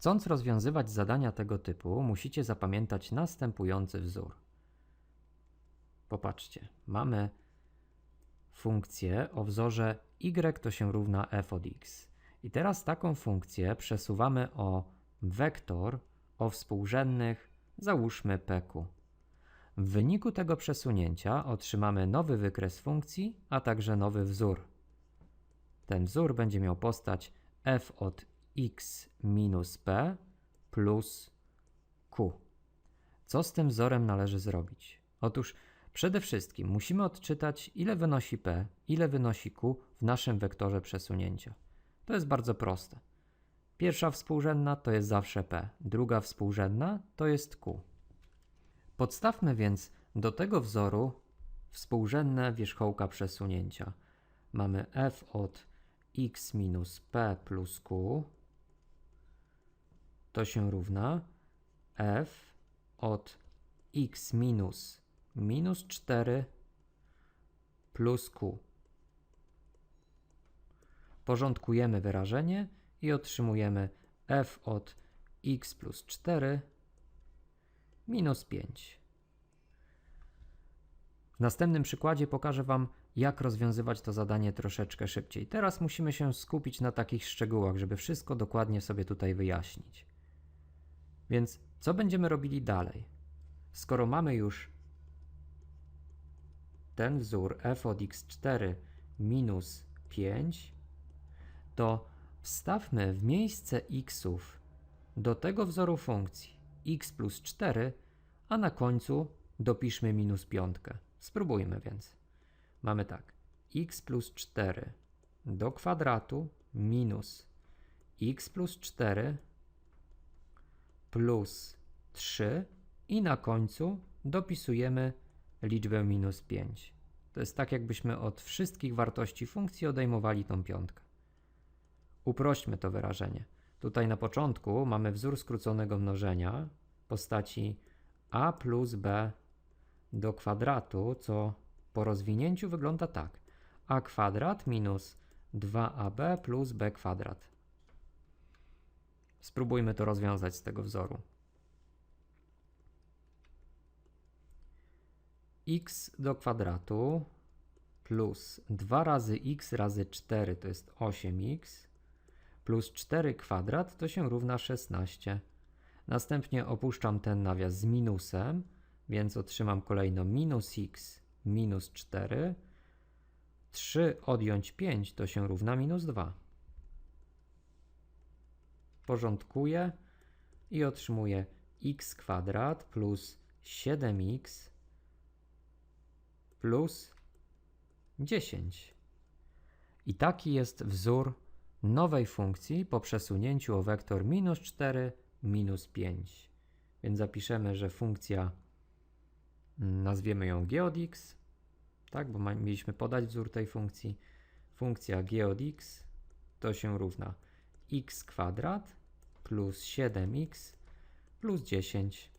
Chcąc rozwiązywać zadania tego typu, musicie zapamiętać następujący wzór. Popatrzcie, mamy funkcję o wzorze y to się równa f od x. I teraz taką funkcję przesuwamy o wektor o współrzędnych, załóżmy pq. W wyniku tego przesunięcia otrzymamy nowy wykres funkcji, a także nowy wzór. Ten wzór będzie miał postać f od x minus p plus q. Co z tym wzorem należy zrobić? Otóż przede wszystkim musimy odczytać, ile wynosi p, ile wynosi q w naszym wektorze przesunięcia. To jest bardzo proste. Pierwsza współrzędna to jest zawsze p, druga współrzędna to jest q. Podstawmy więc do tego wzoru współrzędne wierzchołka przesunięcia. Mamy f od x minus p plus q to się równa f od x minus minus 4 plus q. Porządkujemy wyrażenie i otrzymujemy f od x plus 4 minus 5. W następnym przykładzie pokażę Wam, jak rozwiązywać to zadanie troszeczkę szybciej. Teraz musimy się skupić na takich szczegółach, żeby wszystko dokładnie sobie tutaj wyjaśnić. Więc co będziemy robili dalej? Skoro mamy już ten wzór f od x4 minus 5, to wstawmy w miejsce xów do tego wzoru funkcji x plus 4, a na końcu dopiszmy minus piątkę. Spróbujmy więc. Mamy tak, x plus 4 do kwadratu minus x plus 4 plus 3 i na końcu dopisujemy liczbę minus 5. To jest tak, jakbyśmy od wszystkich wartości funkcji odejmowali tą piątkę. Uprośćmy to wyrażenie. Tutaj na początku mamy wzór skróconego mnożenia w postaci a plus b do kwadratu, co po rozwinięciu wygląda tak. a kwadrat minus 2ab plus b kwadrat. Spróbujmy to rozwiązać z tego wzoru. x do kwadratu plus 2 razy x razy 4 to jest 8x plus 4 kwadrat to się równa 16. Następnie opuszczam ten nawias z minusem, więc otrzymam kolejno minus x minus 4. 3 odjąć 5 to się równa minus 2. Porządkuję i otrzymuję x kwadrat plus 7x plus 10. I taki jest wzór nowej funkcji po przesunięciu o wektor minus 4, minus 5. Więc zapiszemy, że funkcja, mm, nazwiemy ją g od x, tak, bo ma, mieliśmy podać wzór tej funkcji. Funkcja g od x to się równa x kwadrat plus 7x plus 10.